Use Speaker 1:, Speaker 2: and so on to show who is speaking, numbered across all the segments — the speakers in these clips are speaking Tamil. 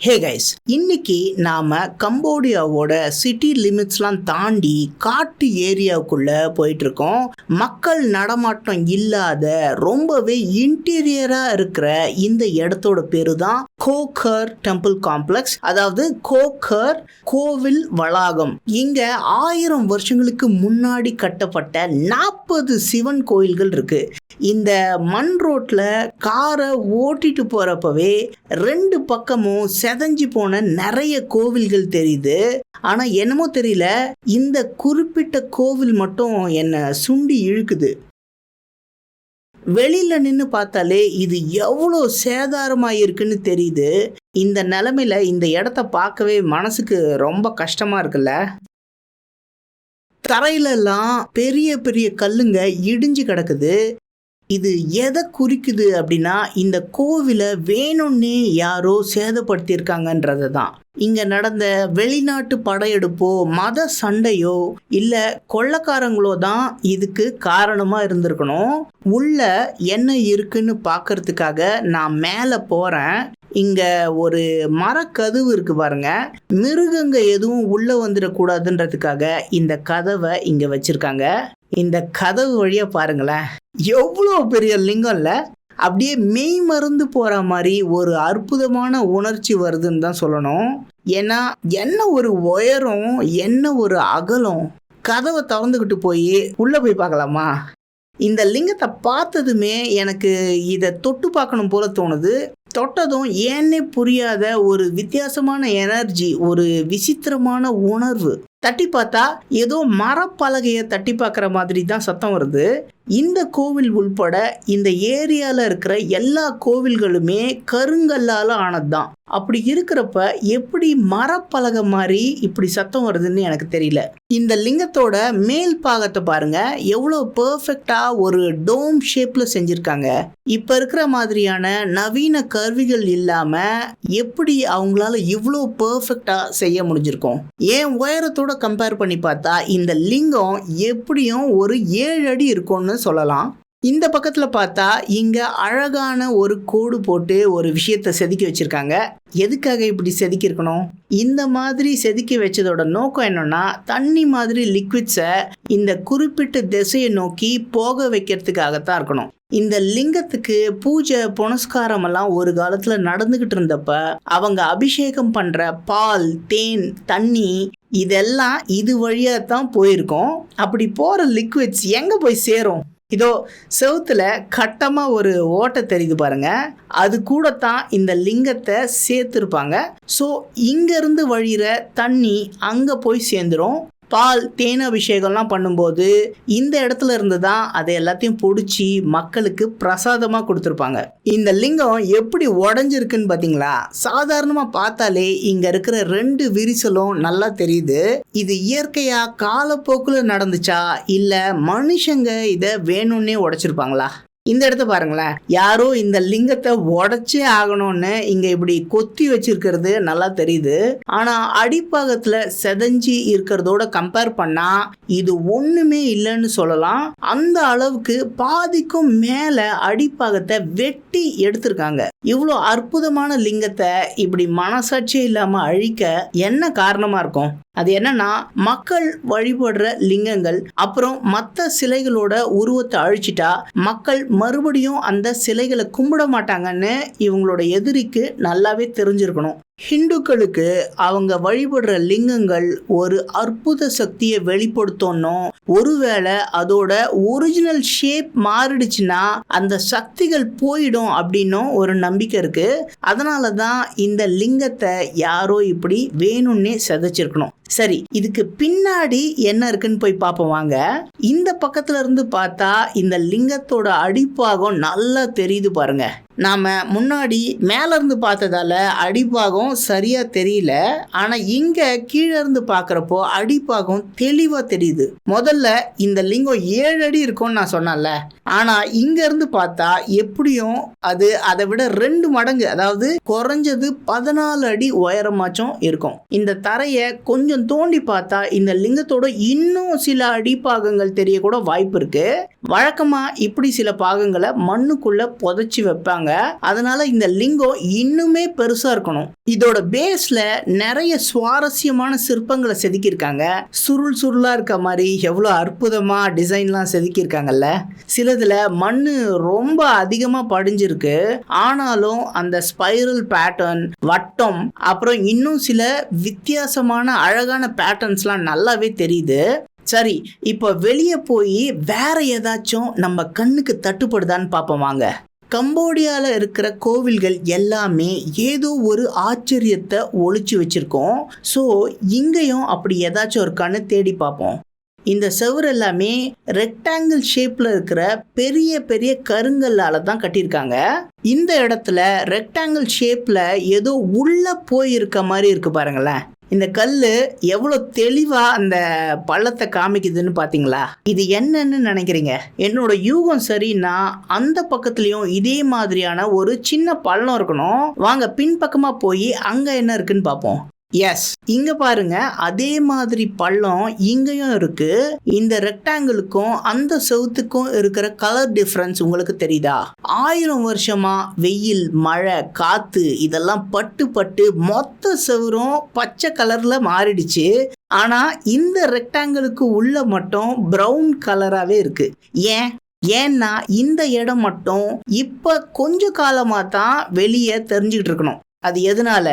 Speaker 1: ஹே கைஸ் இன்னைக்கு நாம் கம்போடியாவோட சிட்டி லிமிட்ஸ்லாம் தாண்டி காட்டு ஏரியாவுக்குள்ளே போயிட்டுருக்கோம். மக்கள் நடமாட்டம் இல்லாத ரொம்பவே இன்டீரியராக இருக்கிற இந்த இடத்தோட பேரு தான் கோகர் டெம்பிள் காம்ப்ளெக்ஸ் அதாவது கோகர் கோவில் வளாகம். இங்க ஆயிரம் வருஷங்களுக்கு முன்னாடி கட்டப்பட்ட நாற்பது சிவன் கோயில்கள் இருக்கு. இந்த மண் ரோட்ல காரை ஓட்டிட்டு போறப்பவே ரெண்டு பக்கமும் செதஞ்சு போன நிறைய கோவில்கள் தெரியுது. ஆனால் என்னமோ தெரியல இந்த குறிப்பிட்ட கோவில் மட்டும் என்னை சுண்டி இழுக்குது. வெளியில் நின்று பார்த்தாலே இது எவ்வளோ சேதாரமாக இருக்குன்னு தெரியுது. இந்த நிலமையில இந்த இடத்த பார்க்கவே மனசுக்கு ரொம்ப கஷ்டமாக இருக்குல்ல? தரையிலெல்லாம் பெரிய பெரிய கல்லுங்க இடிஞ்சு கிடக்குது. இது எதை குறிக்குது அப்படின்னா இந்த கோவிலை வேணும்னே யாரோ சேதப்படுத்தியிருக்காங்கன்றது தான் இங்க நடந்த வெளிநாட்டு படையெடுப்போ மத சண்டையோ இல்ல கொள்ளக்காரங்களோ தான் இதுக்கு காரணமா இருந்திருக்கணும். உள்ள என்ன இருக்குன்னு பார்க்கறதுக்காக நான் மேலே போறேன். இங்க ஒரு மரக்கதவு இருக்கு பாருங்க. மிருகங்க எதுவும் உள்ள வந்துடக்கூடாதுன்றதுக்காக இந்த கதவை இங்க வச்சிருக்காங்க. இந்த கதவு வழியா பாருங்களேன். எவ்வளோ பெரிய லிங்கம்ல அப்படியே மெய் மருந்து போகிற மாதிரி ஒரு அற்புதமான உணர்ச்சி வருதுன்னு தான் சொல்லணும். ஏன்னா என்ன ஒரு உயரம் என்ன ஒரு அகலம் கதவை திறந்துக்கிட்டு போய் உள்ளே போய் பார்க்கலாமா? இந்த லிங்கத்தை பார்த்ததுமே எனக்கு இதை தொட்டு பார்க்கணும் போல தோணுது. தொட்டதும் ஏன்னே புரியாத ஒரு வித்தியாசமான எனர்ஜி ஒரு விசித்திரமான உணர்வு. தட்டி பார்த்தா ஏதோ மரப்பலகையை தட்டி பார்க்குற மாதிரி தான் சத்தம் வருது. இந்த கோவில் உள்பட இந்த ஏரியாவில் இருக்கிற எல்லா கோவில்களுமே கருங்கல்லால் ஆனது தான் அப்படி இருக்கிறப்ப எப்படி மரப்பலகை மாதிரி இப்படி சத்தம் வருதுன்னு எனக்கு தெரியல. இந்த லிங்கத்தோட மேல் பாகத்தை பாருங்க. எவ்வளோ பர்ஃபெக்டாக ஒரு டோம் ஷேப்பில் செஞ்சுருக்காங்க. இப்போ இருக்கிற மாதிரியான நவீன கருவிகள் இல்லாமல் எப்படி அவங்களால இவ்வளோ பர்ஃபெக்டாக செய்ய முடிஞ்சிருக்கும்? ஏன் உயரத்தோட கம்பேர் பண்ணி பார்த்தா இந்த லிங்கம் எப்படியும் ஒரு ஏழு அடி இருக்கும்னு சொல்லலாம். இந்த பக்கத்தில் பார்த்தா இங்கே அழகான ஒரு கோடு போட்டு ஒரு விஷயத்தை செதுக்கி வச்சுருக்காங்க. எதுக்காக இப்படி செதுக்கியிருக்கணும் இந்த மாதிரி செதுக்கி வச்சதோட நோக்கம் என்னன்னா தண்ணி மாதிரி லிக்விட்ஸை இந்த குறிப்பிட்ட திசையை நோக்கி போக வைக்கிறதுக்காகத்தான் இருக்கணும். இந்த லிங்கத்துக்கு பூஜை புனஸ்காரம் எல்லாம் ஒரு காலத்தில் நடந்துக்கிட்டு இருந்தப்ப அவங்க அபிஷேகம் பண்ணுற பால் தேன் தண்ணி இதெல்லாம் இது வழியாக தான் போயிருக்கோம். அப்படி போகிற லிக்விட்ஸ் எங்கே போய் சேரும்? இதோ செவுத்துல கட்டமா ஒரு ஓட்டை தெரியுது பாருங்க. அது கூட தான் இந்த லிங்கத்தை சேர்த்துருப்பாங்க. ஸோ இங்கேருந்து வழிகிற தண்ணி அங்கே போய் சேர்ந்துரும். பால் தேன் அபிஷேகம்லாம் பண்ணும்போது இந்த இடத்துல இருந்து தான் அதை எல்லாத்தையும் பிடிச்சி மக்களுக்கு பிரசாதமாக கொடுத்துருப்பாங்க. இந்த லிங்கம் எப்படி உடஞ்சிருக்குன்னு பார்த்தீங்களா சாதாரணமாக பார்த்தாலே இங்கே இருக்கிற ரெண்டு விரிசலும் நல்லா தெரியுது. இது இயற்கையாக காலப்போக்கில் நடந்துச்சா? இல்லை மனுஷங்க இதை வேணும்னே உடைச்சிருப்பாங்களா? இந்த இடத்த பாருங்களேன். யாரோ இந்த லிங்கத்தை உடச்சே ஆகணும்னு இங்க இப்படி கொத்தி வச்சிருக்கிறது நல்லா தெரியுது. ஆனா அடிப்பாகத்துல செதஞ்சி இருக்கிறதோட கம்பேர் பண்ணா இது ஒண்ணுமே இல்லைன்னு சொல்லலாம். அந்த அளவுக்கு பாதிக்கும் மேல அடிப்பாகத்தை வெட்டி எடுத்திருக்காங்க. இவ்வளோ அற்புதமான லிங்கத்தை இப்படி மனசாட்சியே இல்லாம அழிக்க என்ன காரணமா இருக்கும்? அது என்னன்னா மக்கள் வழிபடுற லிங்கங்கள் அப்புறம் மற்ற சிலைகளோட உருவத்தை அழிச்சிட்டா மக்கள் மறுபடியும் அந்த சிலைகளை கும்பிட மாட்டாங்கன்னு இவங்களோட எதிரிக்கு நல்லாவே தெரிஞ்சிருக்கணும். ஹிந்துக்களுக்கு அவங்க வழிபடுற லிங்கங்கள் ஒரு அற்புத சக்தியை வெளிப்படுத்தணும். ஒருவேளை அதோட ஒரிஜினல் ஷேப் மாறிடுச்சுன்னா அந்த சக்திகள் போயிடும் அப்படின்னும் ஒரு நம்பிக்கை இருக்கு. அதனால தான் இந்த லிங்கத்தை யாரோ இப்படி வேணும்னே செதைச்சிருக்கணும். சரி இதுக்கு பின்னாடி என்ன இருக்குன்னு போய் பார்ப்போம் வாங்க. இந்த பக்கத்துல இருந்து பார்த்தா இந்த லிங்கத்தோட அடிப்பாகம் நல்லா தெரியுது பாருங்க. நாம் முன்னாடி மேலேருந்து பார்த்ததால அடிப்பாகம் சரியாக தெரியல. ஆனால் இங்கே கீழேருந்து பார்க்குறப்போ அடிப்பாகம் தெளிவாக தெரியுது. முதல்ல இந்த லிங்கம் ஏழு அடி இருக்கும்னு நான் சொன்னேன்ல. ஆனால் இங்கேருந்து பார்த்தா எப்படியும் அது அதை விட ரெண்டு மடங்கு அதாவது குறைஞ்சது பதினாலு அடி உயரமாச்சும் இருக்கும். இந்த தரையை கொஞ்சம் தோண்டி பார்த்தா இந்த லிங்கத்தோட இன்னும் சில அடிப்பாகங்கள் தெரியக்கூட வாய்ப்பு இருக்குது வழக்கமாக இப்படி சில பாகங்களை மண்ணுக்குள்ளே புதைச்சி வைப்பாங்க. சொல்றாங்க அதனால இந்த லிங்கம் இன்னுமே பெருசா இருக்கணும். இதோட பேஸ்ல நிறைய சுவாரஸ்யமான சிற்பங்களை செதுக்கியிருக்காங்க. சுருள் சுருளா இருக்க மாதிரி எவ்வளோ அற்புதமா டிசைன்லாம் செதுக்கியிருக்காங்கல்ல. சிலதுல மண்ணு ரொம்ப அதிகமா படிஞ்சிருக்கு. ஆனாலும் அந்த ஸ்பைரல் பேட்டர்ன் வட்டம் அப்புறம் இன்னும் சில வித்தியாசமான அழகான பேட்டர்ன்ஸ்லாம் நல்லாவே தெரியுது. சரி இப்போ வெளியே போய் வேற ஏதாச்சும் நம்ம கண்ணுக்கு தட்டுப்படுதான்னு பார்ப்போம் வாங்க. கம்போடியாவில் இருக்கிற கோவில்கள் எல்லாமே ஏதோ ஒரு ஆச்சரியத்தை ஒழிச்சு வச்சிருக்கோம். ஸோ இங்கேயும் அப்படி ஏதாச்சும் ஒரு கண்ணு தேடி பார்ப்போம். இந்த செவர் எல்லாமே ரெக்டாங்கிள் ஷேப்பில் இருக்கிற பெரிய பெரிய கருங்கல்லால் தான் கட்டியிருக்காங்க. இந்த இடத்துல ரெக்டாங்கிள் ஷேப்பில் ஏதோ உள்ளே போயிருக்க மாதிரி இருக்குது பாருங்களேன். இந்த கல் எவ்வளோ தெளிவாக அந்த பள்ளத்தை காமிக்குதுன்னு பார்த்தீங்களா இது என்னன்னு நினைக்கிறீங்க? என்னோட யூகம் சரின்னா அந்த பக்கத்துலேயும் இதே மாதிரியான ஒரு சின்ன பள்ளம் இருக்கணும். வாங்க பின்பக்கமாக போய் அங்கே என்ன இருக்குன்னு பார்ப்போம் எஸ் இங்க பாருங்க அதே மாதிரி பள்ளம் இங்கேயும் இருக்கு. இந்த ரெக்டாங்கிளுக்கும் அந்த செவுத்துக்கும் இருக்கிற கலர் டிஃப்ரென்ஸ் உங்களுக்கு தெரியுதா? ஆயிரம் வருஷமா வெயில் மழை காத்து இதெல்லாம் பட்டு பட்டு மொத்த செவரும் பச்சை கலர்ல மாறிடுச்சு. ஆனா இந்த ரெக்டாங்கிளுக்கு உள்ள மட்டும் ப்ரௌன் கலராகவே இருக்கு. ஏன்? ஏன்னா இந்த இடம் மட்டும் இப்ப கொஞ்ச காலமா தான் வெளியே தெரிஞ்சுக்கிட்டு இருக்கணும். அது எதனால?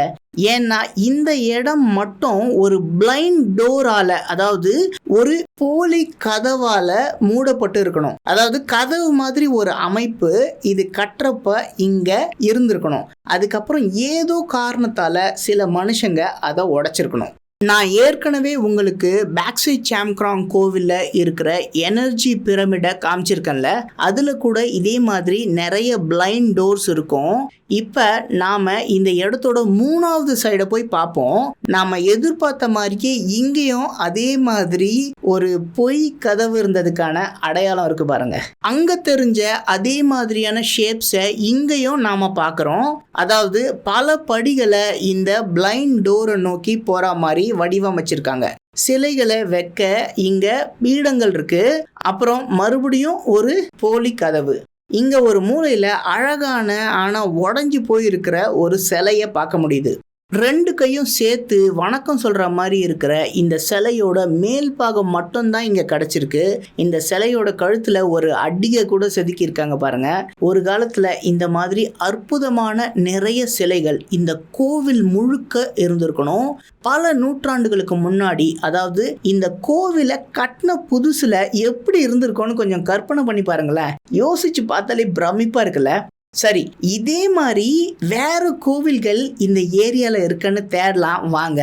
Speaker 1: ஏன்னா இந்த இடம் மட்டும் ஒரு பிளைண்ட் டோரால அதாவது ஒரு போலி கதவால மூடப்பட்டு இருக்கணும். அதாவது கதவு மாதிரி ஒரு அமைப்பு இது கட்டுறப்ப இங்க இருந்திருக்கணும். அதுக்கப்புறம் ஏதோ காரணத்தால சில மனுஷங்க அதை உடைச்சிருக்கணும். நான் ஏற்கனவே உங்களுக்கு பேக்ஸை சாம்க்ராங் கோவிலில் இருக்கிற எனர்ஜி பிரமிடை காமிச்சிருக்கேன்ல. அதில் கூட இதே மாதிரி நிறைய பிளைண்ட் டோர்ஸ் இருக்கும். இப்போ நாம் இந்த இடத்தோட மூணாவது சைடை போய் பார்ப்போம் நாம் எதிர்பார்த்த மாதிரியே இங்கேயும் அதே மாதிரி ஒரு பொய் கதவு இருந்ததுக்கான அடையாளம் இருக்குது பாருங்க. அங்கே தெரிஞ்ச அதே மாதிரியான ஷேப்ஸை இங்கேயும் நாம் பார்க்குறோம் அதாவது பல படிகளை இந்த பிளைண்ட் டோரை நோக்கி போகிற மாதிரி வடிவமைச்சிருக்காங்க. சிலைகளை வைக்க இங்க பீடங்கள் இருக்கு. அப்புறம் மறுபடியும் ஒரு போலி கதவு. இங்க ஒரு மூலையில அழகான ஆனா உடஞ்சி போயிருக்கிற ஒரு சிலையை பார்க்க முடியுது. ரெண்டு கையும் சேர்த்து வணக்கம் சொல்கிற மாதிரி இருக்கிற இந்த சிலையோட மேல் பாகம் மட்டும்தான் இங்கே கிடச்சிருக்கு. இந்த சிலையோட கழுத்தில் ஒரு அடிகை கூட செதுக்கியிருக்காங்க பாருங்கள் ஒரு காலத்தில் இந்த மாதிரி அற்புதமான நிறைய சிலைகள் இந்த கோவில் முழுக்க இருந்திருக்கணும். பல நூற்றாண்டுகளுக்கு முன்னாடி அதாவது இந்த கோவிலை கட்டின புதுசில் எப்படி இருந்திருக்கோன்னு கொஞ்சம் கற்பனை பண்ணி பாருங்களேன். யோசிச்சு பார்த்தாலே பிரமிப்பாக இருக்குல்ல? சரி இதே மாதிரி வேறு கோவில்கள் இந்த ஏரியால இருக்குன்னு தேடலாம் வாங்க.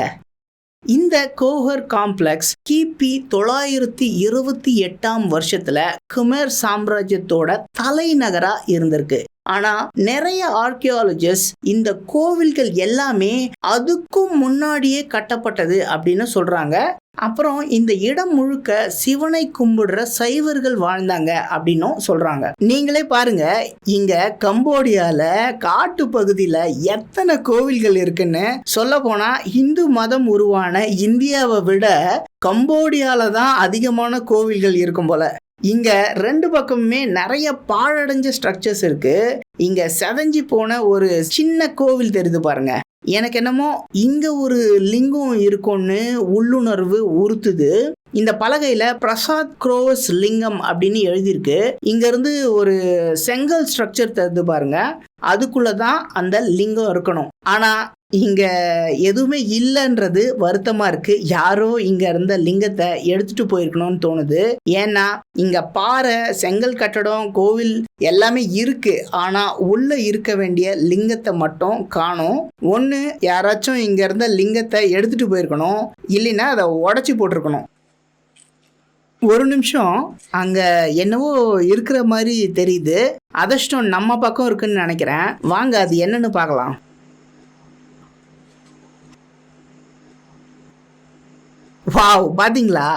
Speaker 1: இந்த கோஹர் காம்ப்ளெக்ஸ் கிபி தொள்ளாயிரத்தி இருபத்தி எட்டாம் வருஷத்துல குமேர் சாம்ராஜ்யத்தோட தலைநகரா இருந்திருக்கு. ஆனா நிறைய ஆர்கியாலஜிஸ்ட் இந்த கோவில்கள் எல்லாமே அதுக்கும் முன்னாடியே கட்டப்பட்டது அப்படின்னு சொல்றாங்க. அப்புறம் இந்த இடம் முழுக்க சிவனை கும்பிடுற சைவர்கள் வாழ்ந்தாங்க அப்படின்னும் சொல்றாங்க. நீங்களே பாருங்க இங்க கம்போடியால காட்டு பகுதியில எத்தனை கோவில்கள் இருக்குன்னு சொல்ல போனா இந்து மதம் உருவான இந்தியாவை விட கம்போடியால தான் அதிகமான கோவில்கள் இருக்கும் போல. இங்க ரெண்டு பக்கமுமே நிறைய பாழடைஞ்ச ஸ்ட்ரக்சர்ஸ் இருக்கு. இங்க செதஞ்சி போன ஒரு சின்ன கோவில் தெரியுது பாருங்க. எனக்கு என்னமோ இங்க ஒரு லிங்கம் இருக்கும்னு உள்ளுணர்வு உறுத்துது. இந்த பலகையில பிரசாத் குரோஸ் லிங்கம் அப்படின்னு எழுதியிருக்கு. இங்க இருந்து ஒரு செங்கல் ஸ்ட்ரக்சர் தருது பாருங்க. அதுக்குள்ளே தான் அந்த லிங்கம் இருக்கணும். ஆனா இங்க எதுவுமே இல்லைன்றது வருத்தமா இருக்கு. யாரோ இங்க இருந்த லிங்கத்தை எடுத்துட்டு போயிருக்கணும்னு தோணுது. ஏன்னா இங்க பாறை செங்கல் கட்டடம் கோவில் எல்லாமே இருக்கு. ஆனா உள்ள இருக்க வேண்டிய லிங்கத்தை மட்டும் காணும். ஒன்று யாராச்சும் இங்க இருந்த லிங்கத்தை எடுத்துட்டு போயிருக்கணும். இல்லைன்னா அதை உடச்சி போட்டிருக்கணும். ஒரு நிமிஷம் அங்க என்னவோ இருக்கிற மாதிரி தெரியுது. அதிர்ஷ்டம் நம்ம பக்கம் இருக்குன்னு நினைக்கிறேன். வாங்க அது என்னன்னு பார்க்கலாம். வாவ் பாத்தீங்களா?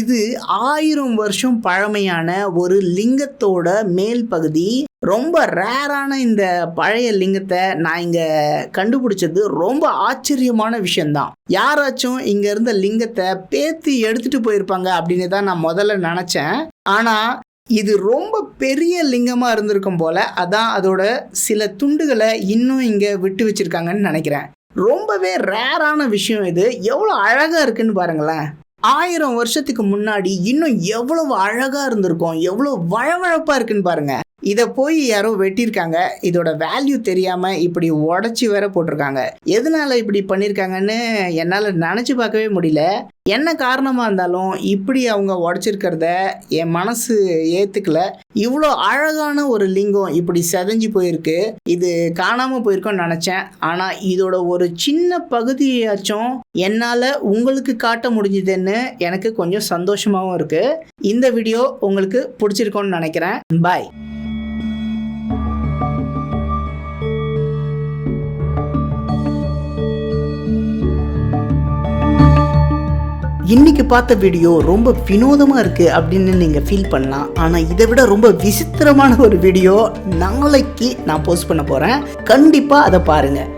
Speaker 1: இது ஆயிரம் வருஷம் பழமையான ஒரு லிங்கத்தோட மேல் பகுதி. ரொம்ப ரேரான இந்த பழைய லிங்கத்தை நான் இங்கே கண்டுபிடிச்சது ரொம்ப ஆச்சரியமான விஷயந்தான் யாராச்சும் இங்கே இருந்த லிங்கத்தை பேத்து எடுத்துட்டு போயிருப்பாங்க அப்படின்னு தான் நான் முதல்ல நினச்சேன். ஆனால் இது ரொம்ப பெரிய லிங்கமாக இருந்திருக்கும் போல அதான் அதோட சில துண்டுகளை இன்னும் இங்கே விட்டு வச்சிருக்காங்கன்னு நினைக்கிறேன். ரொம்பவே ரேரான விஷயம் இது. எவ்வளோ அழகாக இருக்குன்னு பாருங்களேன். ஆயிரம் வருஷத்துக்கு முன்னாடி இன்னும் எவ்வளவு அழகாக இருந்திருக்கும் எவ்வளோ வழவழப்பாக இருக்குன்னு பாருங்கள் இதை போய் யாரோ வெட்டியிருக்காங்க. இதோட வேல்யூ தெரியாமல் இப்படி உடச்சி வேற போட்டிருக்காங்க. எதனால இப்படி பண்ணியிருக்காங்கன்னு என்னால் நினச்சி பார்க்கவே முடியல. என்ன காரணமாக இருந்தாலும் இப்படி அவங்க உடச்சிருக்கிறத என் மனசு ஏற்றுக்கல இவ்வளோ அழகான ஒரு லிங்கம் இப்படி செதஞ்சு போயிருக்கு. இது காணாமல் போயிருக்கோன்னு நினச்சேன். ஆனால் இதோட ஒரு சின்ன பகுதியாச்சும் என்னால் உங்களுக்கு காட்ட முடிஞ்சுதுன்னு எனக்கு கொஞ்சம் சந்தோஷமாகவும் இருக்குது இந்த வீடியோ உங்களுக்கு பிடிச்சிருக்கோன்னு நினைக்கிறேன். பாய் இன்றைக்கி பார்த்த வீடியோ ரொம்ப வினோதமாக இருக்குது அப்படின்னு நீங்கள் ஃபீல் பண்ணலாம். ஆனால் இதை விட ரொம்ப விசித்திரமான ஒரு வீடியோ நாளைக்கு நான் போஸ்ட் பண்ண போகிறேன் கண்டிப்பாக அதை பாருங்கள்